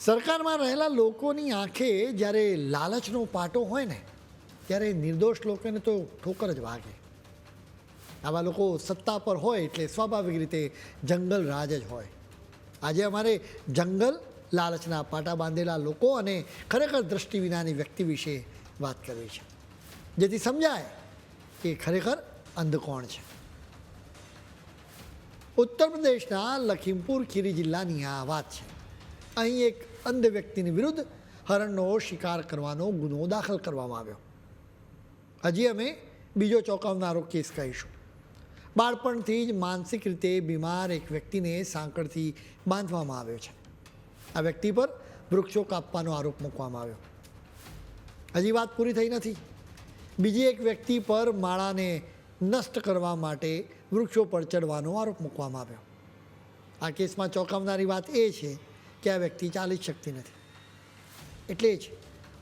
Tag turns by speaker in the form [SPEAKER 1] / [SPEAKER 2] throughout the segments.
[SPEAKER 1] સરકારમાં રહેલા લોકોની આંખે જ્યારે લાલચનો પાટો હોય ને, ત્યારે નિર્દોષ લોકોને તો ઠોકર જ વાગે. આવા લોકો સત્તા પર હોય એટલે સ્વાભાવિક રીતે જંગલ રાજ જ હોય. આજે અમારે જંગલ લાલચના પાટા બાંધેલા લોકો અને ખરેખર દ્રષ્ટિ વિનાની વ્યક્તિ વિશે વાત કરવી છે. જેથી સમજાય કે ખરેખર અંધ કોણ છે. ઉત્તર પ્રદેશના લખીમપુર ખીરી જિલ્લાની આ વાત છે. અહીં એક અંધ વ્યક્તિની વિરુદ્ધ હરણનો શિકાર કરવાનો ગુનો દાખલ કરવામાં આવ્યો. હજી અમે બીજો ચોંકાવનારો કેસ કહીશું. બાળપણથી જ માનસિક રીતે બીમાર એક વ્યક્તિને સાંકળથી બાંધવામાં આવ્યો છે. આ વ્યક્તિ પર વૃક્ષો કાપવાનો આરોપ મૂકવામાં આવ્યો. હજી વાત પૂરી થઈ નથી. બીજી એક વ્યક્તિ પર માળાને નષ્ટ કરવા માટે વૃક્ષો પર ચડવાનો આરોપ મૂકવામાં આવ્યો. આ કેસમાં ચોંકાવનારી વાત એ છે કે આ વ્યક્તિ ચાલી જ શકતી નથી. એટલે જ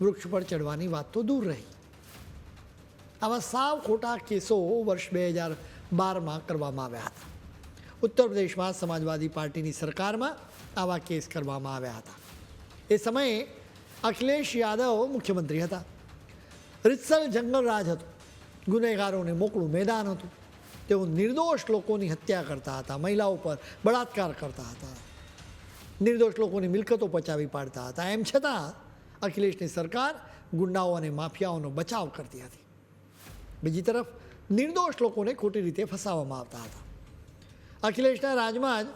[SPEAKER 1] વૃક્ષ પર ચડવાની વાત તો દૂર રહી. આવા સાવ ખોટા કેસો વર્ષ બે હજાર બારમાં કરવામાં આવ્યા હતા. ઉત્તર પ્રદેશમાં સમાજવાદી પાર્ટીની સરકારમાં આવા કેસ કરવામાં આવ્યા હતા. એ સમયે અખિલેશ યાદવ મુખ્યમંત્રી હતા. રીતસર જંગલ રાજ હતું. ગુનેગારોને મોકળું મેદાન હતું. તેઓ નિર્દોષ લોકોની હત્યા કરતા હતા, મહિલાઓ પર બળાત્કાર કરતા હતા. નિર્દોષ લોકોની મિલકતો પચાવી પાડતા હતા. એમ છતાં અખિલેશની સરકાર ગુંડાઓ અને માફિયાઓનો બચાવ કરતી હતી. બીજી તરફ નિર્દોષ લોકોને ખોટી રીતે ફસાવવામાં આવતા હતા. અખિલેશના રાજમાં જ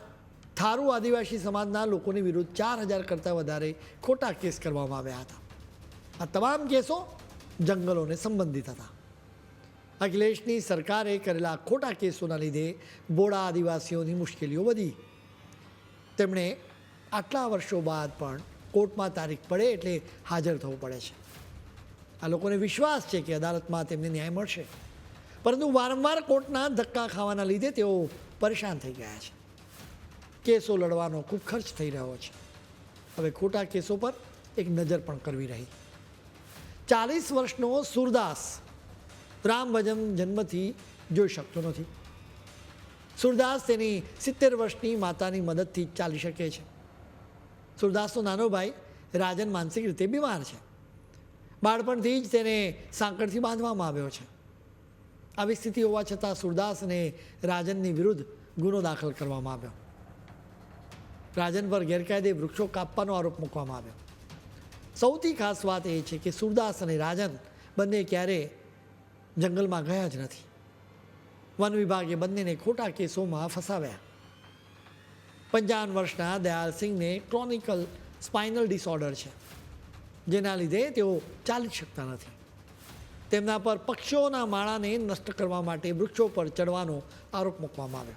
[SPEAKER 1] થારુ આદિવાસી સમાજના લોકોની વિરુદ્ધ ચાર હજાર કરતાં વધારે ખોટા કેસ કરવામાં આવ્યા હતા. આ તમામ કેસો જંગલોને સંબંધિત હતા. અખિલેશની સરકારે કરેલા ખોટા કેસોના લીધે બોડા આદિવાસીઓની મુશ્કેલીઓ વધી. તેમણે આટલા વર્ષો બાદ પણ કોર્ટમાં તારીખ પડે એટલે હાજર થવું પડે છે. આ લોકોને વિશ્વાસ છે કે અદાલતમાં તેમને ન્યાય મળશે. પરંતુ વારંવાર કોર્ટના ધક્કા ખાવાના લીધે તેઓ પરેશાન થઈ ગયા છે. કેસો લડવાનો ખૂબ ખર્ચ થઈ રહ્યો છે. હવે ખોટા કેસો પર એક નજર પણ કરવી રહી. ચાલીસ વર્ષનો સુરદાસ રામ ભજન જન્મથી જોઈ શકતો નથી. સુરદાસ તેની સિત્તેર વર્ષની માતાની મદદથી ચાલી શકે છે. સુરદાસનો નાનો ભાઈ રાજન માનસિક રીતે બીમાર છે. બાળપણથી જ તેને સાંકળથી બાંધવામાં આવ્યો છે. આવી સ્થિતિ હોવા છતાં સુરદાસ અને રાજનની વિરુદ્ધ ગુનો દાખલ કરવામાં આવ્યો. રાજન પર ગેરકાયદે વૃક્ષો કાપવાનો આરોપ મૂકવામાં આવ્યો. સૌથી ખાસ વાત એ છે કે સુરદાસ અને રાજન બંને ક્યારે જંગલમાં ગયા જ નથી. વન વિભાગે બંનેને ખોટા કેસોમાં ફસાવ્યા. પંચાવન વર્ષના દયાલસિંહને ક્રોનિકલ સ્પાઇનલ ડિસઓર્ડર છે, જેના લીધે તેઓ ચાલી શકતા નથી. તેમના પર પક્ષીઓના માળાને નષ્ટ કરવા માટે વૃક્ષો પર ચડવાનો આરોપ મૂકવામાં આવ્યો.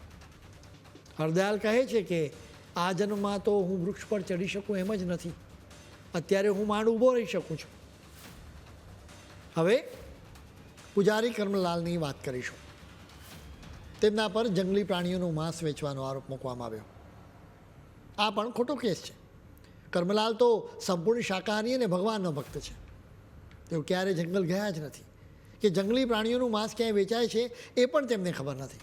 [SPEAKER 1] હરદયાલ કહે છે કે, આ જન્મમાં તો હું વૃક્ષ પર ચડી શકું એમ જ નથી. અત્યારે હું માંડ ઊભો રહી શકું છું. હવે પૂજારી કર્મલાલની વાત કરીશું. તેમના પર જંગલી પ્રાણીઓનું માંસ વેચવાનો આરોપ મૂકવામાં આવ્યો. આ પણ ખોટો કેસ છે. કર્મલાલ તો સંપૂર્ણ શાકાહારી અને ભગવાનનો ભક્ત છે. તેઓ ક્યારે જંગલ ગયા જ નથી. કે જંગલી પ્રાણીઓનું માંસ ક્યાંય વેચાય છે એ પણ તેમને ખબર નથી.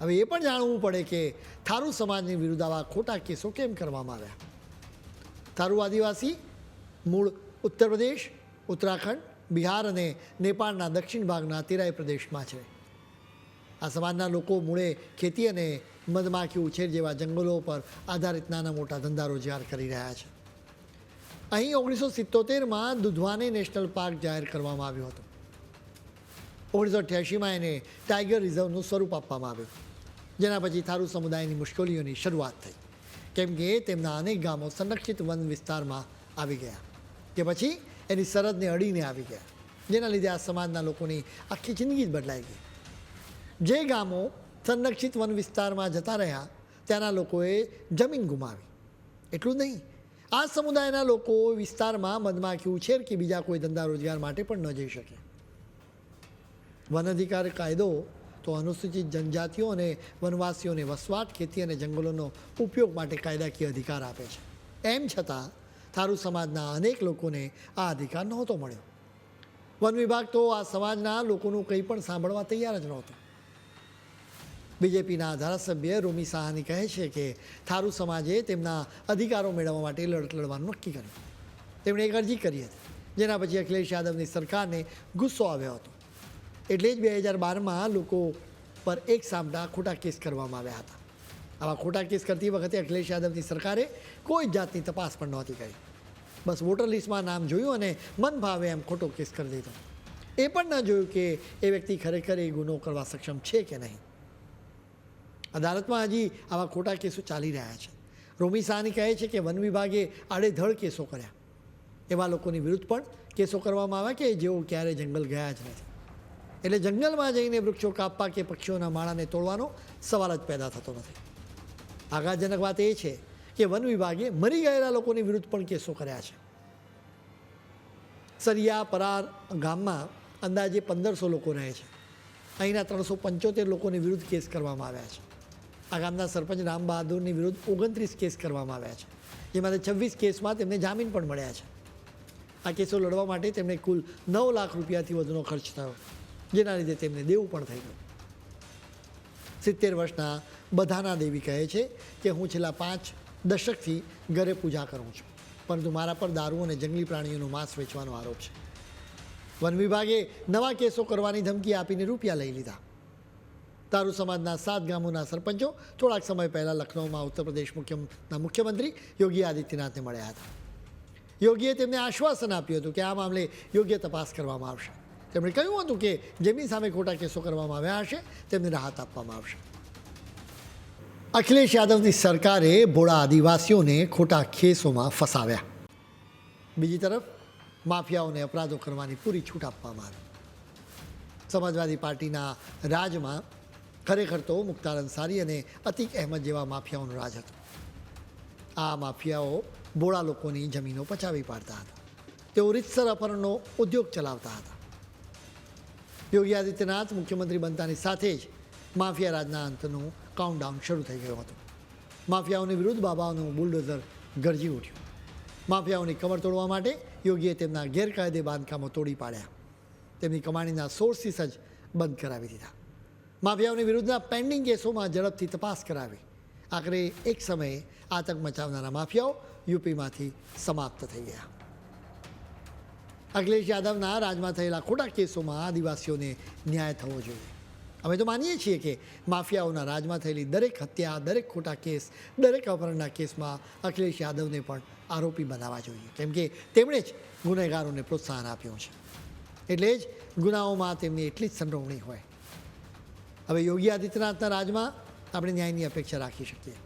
[SPEAKER 1] હવે એ પણ જાણવું પડે કે થારુ સમાજની વિરુદ્ધ આવા ખોટા કેસો કેમ કરવામાં આવ્યા? થારુ આદિવાસી, મૂળ ઉત્તર પ્રદેશ, ઉત્તરાખંડ, બિહાર અને નેપાળના દક્ષિણ ભાગના તેરાઈ પ્રદેશમાં છે. આ સમાજના લોકો મૂળે ખેતી અને મધમાખી ઉછેર જેવા જંગલો પર આધારિત નાના મોટા ધંધા રોજગાર કરી રહ્યા છે. અહીં ઓગણીસો સિત્તોતેરમાં દુધવાને નેશનલ પાર્ક જાહેર કરવામાં આવ્યો હતો. ઓગણીસો અઠ્યાસીમાં એને ટાઈગર રિઝર્વનું સ્વરૂપ આપવામાં આવ્યું. જેના પછી થારુ સમુદાયની મુશ્કેલીઓની શરૂઆત થઈ. કેમ કે તેમના અનેક ગામો સંરક્ષિત વન વિસ્તારમાં આવી ગયા. કે પછી એની સરહદને અડીને આવી ગયા. જેના લીધે આ સમાજના લોકોની આખી જિંદગી જ બદલાઈ ગઈ. જે ગામો સંરક્ષિત વન વિસ્તારમાં જતા રહ્યા, ત્યાંના લોકોએ જમીન ગુમાવી. એટલું નહીં. આ સમુદાયના લોકો વિસ્તારમાં મધમાખી ઉછેર કે બીજા કોઈ ધંધા રોજગાર માટે પણ ન જઈ શકે. વન અધિકાર કાયદો તો અનુસૂચિત જનજાતિઓ અને વનવાસીઓને વસવાટ, ખેતી અને જંગલોનો ઉપયોગ માટે કાયદાકીય અધિકાર આપે છે. એમ છતાં, થારૂ સમાજના અનેક લોકોને આ અધિકાર નહોતો મળ્યો. વન વિભાગ તો આ સમાજના લોકોનું કંઈ પણ સાંભળવા તૈયાર જ નહોતું. બીજેપીના ધારાસભ્ય રોમી સાહાની કહે છે કે થારુ સમાજે તેમના અધિકારો મેળવવા માટે લડત લડવાનું નક્કી કર્યું. તેમણે એક અરજી કરી હતી, જેના પછી અખિલેશ યાદવની સરકારને ગુસ્સો આવ્યો હતો. એટલે જ બે હજાર બારમાં લોકો પર એક સામટા ખોટા કેસ કરવામાં આવ્યા હતા. આવા ખોટા કેસ કરતી વખતે અખિલેશ યાદવની સરકારે કોઈ જાતની તપાસ પણ નહોતી કરી. બસ વોટર લિસ્ટમાં નામ જોયું અને મન ભાવે એમ ખોટો કેસ કરી દીધો. એ પણ ન જોયું કે એ વ્યક્તિ ખરેખર એ ગુનો કરવા સક્ષમ છે કે નહીં. અદાલતમાં હજી આવા ખોટા કેસો ચાલી રહ્યા છે. રોમી સાહની કહે છે કે વન વિભાગે આડેધડ કેસો કર્યા. એવા લોકોની વિરુદ્ધ પણ કેસો કરવામાં આવ્યા કે જેઓ ક્યારેય જંગલ ગયા જ નથી. એટલે જંગલમાં જઈને વૃક્ષો કાપવા કે પક્ષીઓના માળાને તોડવાનો સવાલ જ પેદા થતો નથી. આઘાતજનક વાત એ છે કે વન વિભાગે મરી ગયેલા લોકોની વિરુદ્ધ પણ કેસો કર્યા છે. સરિયા પરાર ગામમાં અંદાજે પંદરસો લોકો રહે છે. અહીંના ત્રણસો પંચોતેર લોકોની વિરુદ્ધ કેસ કરવામાં આવ્યા છે. આ ગામના સરપંચ રામ બહાદુરની વિરુદ્ધ ઓગણત્રીસ કેસ કરવામાં આવ્યા છે. જેમાંથી છવ્વીસ કેસમાં તેમને જામીન પણ મળ્યા છે. આ કેસો લડવા માટે તેમને કુલ નવ લાખ રૂપિયાથી વધુનો ખર્ચ થયો, જેના લીધે તેમને દેવું પણ થઈ ગયું. સિત્તેર વર્ષના બધાના દેવી કહે છે કે હું છેલ્લા પાંચ દશકથી ઘરે પૂજા કરું છું, પરંતુ મારા પર દારૂ અને જંગલી પ્રાણીઓનું માંસ વેચવાનો આરોપ છે. વન વિભાગે નવા કેસો કરવાની ધમકી આપીને રૂપિયા લઈ લીધા. તારુ સમાજના સાત ગામોના સરપંચો થોડાક સમય પહેલાં લખનૌમાં ઉત્તર પ્રદેશ મુખ્યના મુખ્યમંત્રી યોગી આદિત્યનાથને મળ્યા હતા. યોગીએ તેમને આશ્વાસન આપ્યું હતું કે આ મામલે યોગ્ય તપાસ કરવામાં આવશે. તેમણે કહ્યું હતું કે જેમની સામે ખોટા કેસો કરવામાં આવ્યા હશે, તેમને રાહત આપવામાં આવશે. અખિલેશ યાદવની સરકારે ભોળા આદિવાસીઓને ખોટા કેસોમાં ફસાવ્યા. બીજી તરફ, માફિયાઓને અપરાધો કરવાની પૂરી છૂટ આપવામાં આવી. સમાજવાદી પાર્ટીના રાજમાં ખરેખર તો મુખ્તાર અંસારી અને અતિક અહેમદ જેવા માફિયાઓનો રાજ હતો. આ માફિયાઓ બોળા લોકોની જમીનો પચાવી પાડતા હતા. તેઓ રીતસર અપહરણનો ઉદ્યોગ ચલાવતા હતા. યોગી આદિત્યનાથ મુખ્યમંત્રી બનતાની સાથે જ માફિયા રાજના અંતનું કાઉન્ટડાઉન શરૂ થઈ ગયું હતું. માફિયાઓની વિરુદ્ધ બાબાઓનું બુલડોઝર ગરજી ઉઠ્યું. માફિયાઓની કમર તોડવા માટે યોગીએ તેમના ગેરકાયદે બાંધકામો તોડી પાડ્યા. તેમની કમાણીના સોર્સિસ જ બંધ કરાવી દીધા. માફિયાઓની વિરુદ્ધના પેન્ડિંગ કેસોમાં ઝડપથી તપાસ કરાવી. આખરે એક સમયે આતંક મચાવનારા માફિયાઓ યુપીમાંથી સમાપ્ત થઈ ગયા. અખિલેશ યાદવના રાજમાં થયેલા ખોટા કેસોમાં આદિવાસીઓને ન્યાય થવો જોઈએ. અમે તો માનીએ છીએ કે માફિયાઓના રાજમાં થયેલી દરેક હત્યા, દરેક ખોટા કેસ, દરેક અપહરણના કેસમાં અખિલેશ યાદવને પણ આરોપી બનાવવા જોઈએ. કેમ કે તેમણે જ ગુનેગારોને પ્રોત્સાહન આપ્યું છે. એટલે જ ગુનાઓમાં તેમની એટલી જ સંડોવણી હોય. હવે યોગી આદિત્યનાથના રાજમાં આપણે ન્યાયની અપેક્ષા રાખી શકીએ.